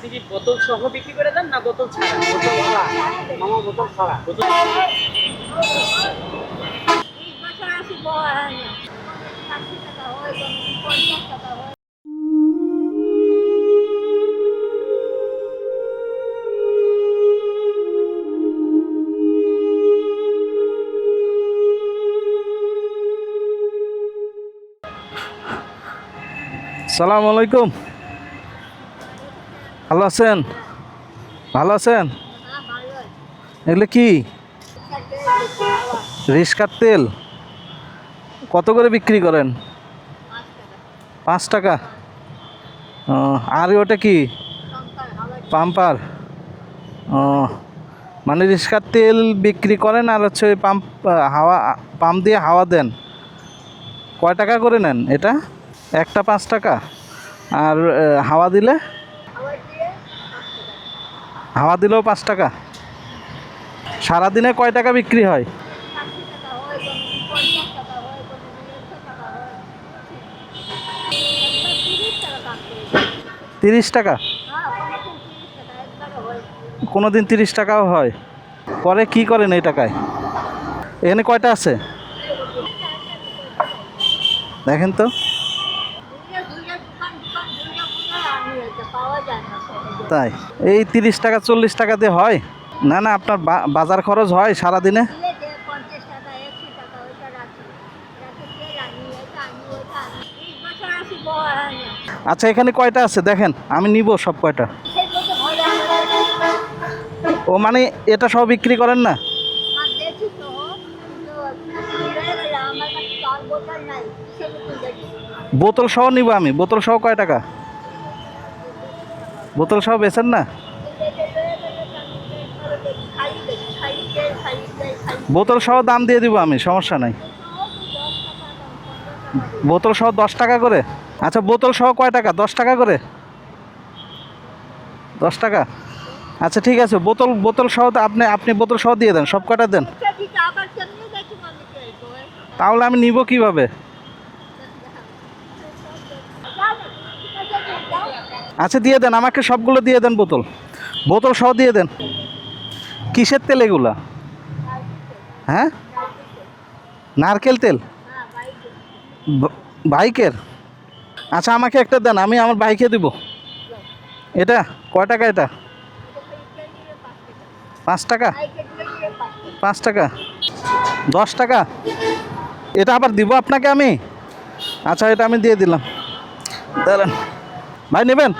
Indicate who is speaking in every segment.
Speaker 1: আপনি কি বোতল সহ বিক্রি করে দেন না বোতল ছাড়া? বোতল
Speaker 2: ছাড়া।
Speaker 3: এই বছর
Speaker 4: ভালো আছেন? ভালো আছেন? এগুলো কি? রিস্কার তেল। কত করে বিক্রি করেন?
Speaker 3: পাঁচ টাকা।
Speaker 4: আর ওটা কি? পাম্পার। মানে রিস্কার তেল বিক্রি করেন আর হচ্ছে ওই পাম্প, হাওয়া, পাম্প দিয়ে হাওয়া দেন। কয় টাকা করে নেন এটা? একটা পাঁচ টাকা। আর হাওয়া দিলে? হাওয়া দিলেও পাঁচ টাকা। সারাদিনে কয় টাকা বিক্রি হয়?
Speaker 3: তিরিশ টাকা? কোনো
Speaker 4: দিন তিরিশ টাকাও হয়। পরে কি করেন এই টাকায়? এখানে কয়টা আছে? দেখেন তো
Speaker 3: দুইটা দুইটা দোকান দোকান দুইটা দোকান আমি এটা পাওয়া যায় না সহজে।
Speaker 4: তাই? এই তিরিশ টাকা, চল্লিশ টাকা দিয়ে হয়? না না, আপনার বাজার খরচ হয় সারাদিনে? আচ্ছা এখানে কয়টা আছে? দেখেন, আমি নিব সব কয়টা। ও মানে এটা সব বিক্রি করেন না?
Speaker 3: বোতল
Speaker 4: সহ নিব আমি। বোতল সহ কয় টাকা? বোতল সহ বেচেন না? বোতল সহ দাম দিয়ে দিব আমি সমস্যা নাই। বোতল সহ দশ টাকা করে? আচ্ছা বোতল সহ কয় টাকা? দশ টাকা করে? দশ টাকা? আচ্ছা ঠিক আছে বোতল বোতল সহ আপনি আপনি বোতল সহ দিয়ে দেন সব কটা দেন।
Speaker 3: কে
Speaker 4: তাহলে আমি নিব কীভাবে? আচ্ছা দিয়ে দেন, আমাকে সবগুলো দিয়ে দেন বোতল। বোতল সহ দিয়ে দেন। কিসের তেল এগুলা? হ্যাঁ? নারকেল তেল? বাইকের? আচ্ছা আমাকে একটা দেন, আমি আমার বাইকে দিব। এটা? কয় টাকা এটা? পাঁচ টাকা? পাঁচ টাকা? দশ টাকা? এটা আবার দিব আপনাকে আমি? আচ্ছা এটা আমি দিয়ে দিলাম। দাঁড়ান। ভাই নেবেন?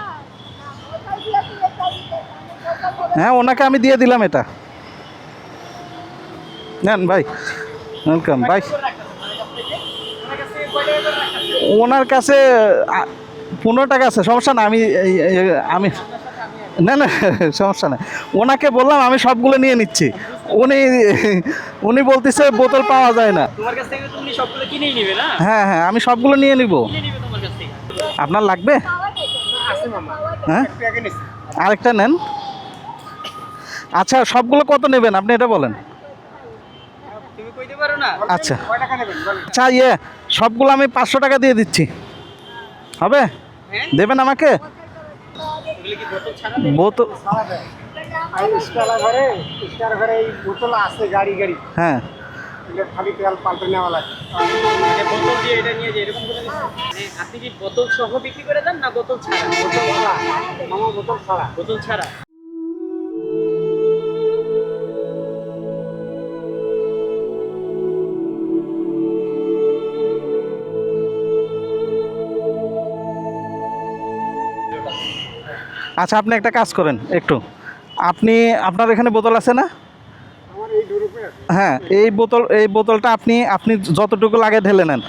Speaker 4: হ্যাঁ ওনাকে আমি দিয়ে দিলাম এটা। নেন ভাই ওয়েলকাম ভাই। ওনার কাছে পনেরো টাকা আছে সমস্যা না আমি আমি না না সমস্যা না ওনাকে বললাম আমি সবগুলো নিয়ে নিচ্ছি। উনি উনি বলতেছে বোতল পাওয়া যায় না। হ্যাঁ হ্যাঁ আমি সবগুলো নিয়ে নিব। আপনার লাগবে? হ্যাঁ? আরেকটা নেন। আচ্ছা সবগুলো কত নেবেন? আপনি এটা বলেন। আচ্ছা। আচ্ছা ইয়ে সবগুলো আমি পাঁচশো টাকা দিয়ে দিচ্ছি। হবে?
Speaker 1: হ্যাঁ?
Speaker 4: দেবেন আমাকে?
Speaker 1: বোতল
Speaker 4: হ্যাঁ।
Speaker 2: এগুলো খালি তেল পাল্টে নেওয়া লাগে।
Speaker 1: বোতল দিয়ে এটা নিয়ে যে এরকম করে মানে আপনি কি বোতল সহ বিক্রি করে দেন না বোতল ছাড়া?
Speaker 2: বোতল ছাড়া। বোতল ছাড়া।
Speaker 1: বোতল ছাড়া?
Speaker 4: আচ্ছা আপনি একটা কাজ করেন একটু। আপনি আপনার এখানে বোতল আছে না
Speaker 2: আমার এই ডুরুপে আছে
Speaker 4: হ্যাঁ এই বোতল এই বোতলটা আপনি আপনি যতটুকু লাগে ঢেলে নেন।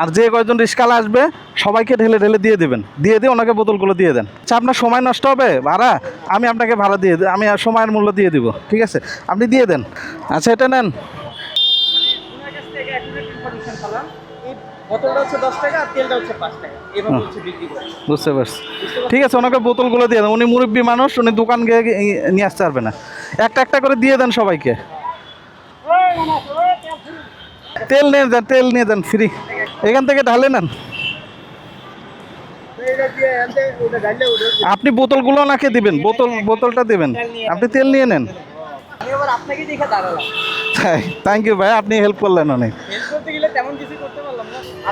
Speaker 4: আর যে কয়জন রিস্কালা আসবে সবাইকে ঢেলে ঢেলে দিয়ে দেবেন। দিয়ে দিয়ে ওনাকে বোতলগুলো দিয়ে দেন। আচ্ছা আপনার সময় নষ্ট হবে? ভাড়া? আমি আপনাকে ভাড়া দিয়ে আমি সময়ের মূল্য দিয়ে দিব ঠিক আছে? আপনি দিয়ে দেন। আচ্ছা এটা নেন। বুঝতে পারছি। ঠিক আছে ওনাকে বোতলগুলো দিয়ে দেন। উনি মুরব্বী মানুষ উনি দোকান গিয়ে গিয়ে নিয়ে আসতে পারবে না। একটা একটা করে দিয়ে দেন সবাইকে। তেল নিয়ে যান, তেল নিয়ে যান ফ্রি এখান থেকে ঢালে নেন। আপনি বোতলগুলো ওনাকে দিবেন, বোতল, বোতলটা দিবেন। আপনি তেল নিয়ে নেন। থ্যাংক ইউ ভাই, আপনি হেল্প করলেন অনেক।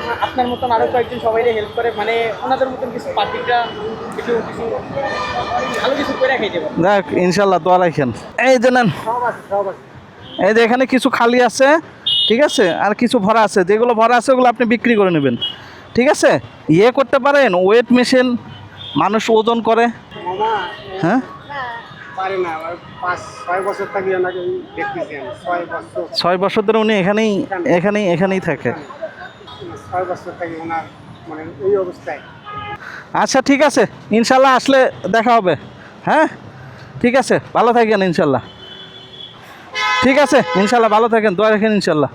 Speaker 1: না আপনার মতন কয়েকজন সবাই হেল্প করে মানে ওনাদের মতন কিছু পার্টিটা কিছু কিছু ভালো কিছু করে
Speaker 4: ইনশাল্লাহ, দোয়া রাখেন। এই যে নেন।
Speaker 2: সব আছে সব আছে
Speaker 4: এই যে এখানে কিছু খালি আছে ঠিক আছে? আর কিছু ভরা আছে। যেগুলো ভরা আছে ওগুলো আপনি বিক্রি করে নেবেন। ঠিক আছে? ইয়ে করতে পারেন ওয়েট মেশিন মানুষ ওজন করে। হ্যাঁ?
Speaker 2: ছয় বছর
Speaker 4: ধরে উনি এখানেই এখানেই এখানেই থাকে।
Speaker 2: মানে
Speaker 4: আচ্ছা ঠিক আছে। ইনশাল্লাহ আসলে দেখা হবে। হ্যাঁ? ঠিক আছে। ভালো থাকেন ইনশাল্লাহ। ঠিক আছে ইনশাল্লাহ ভালো থাকেন দোয়া রাখেন ইনশাল্লাহ।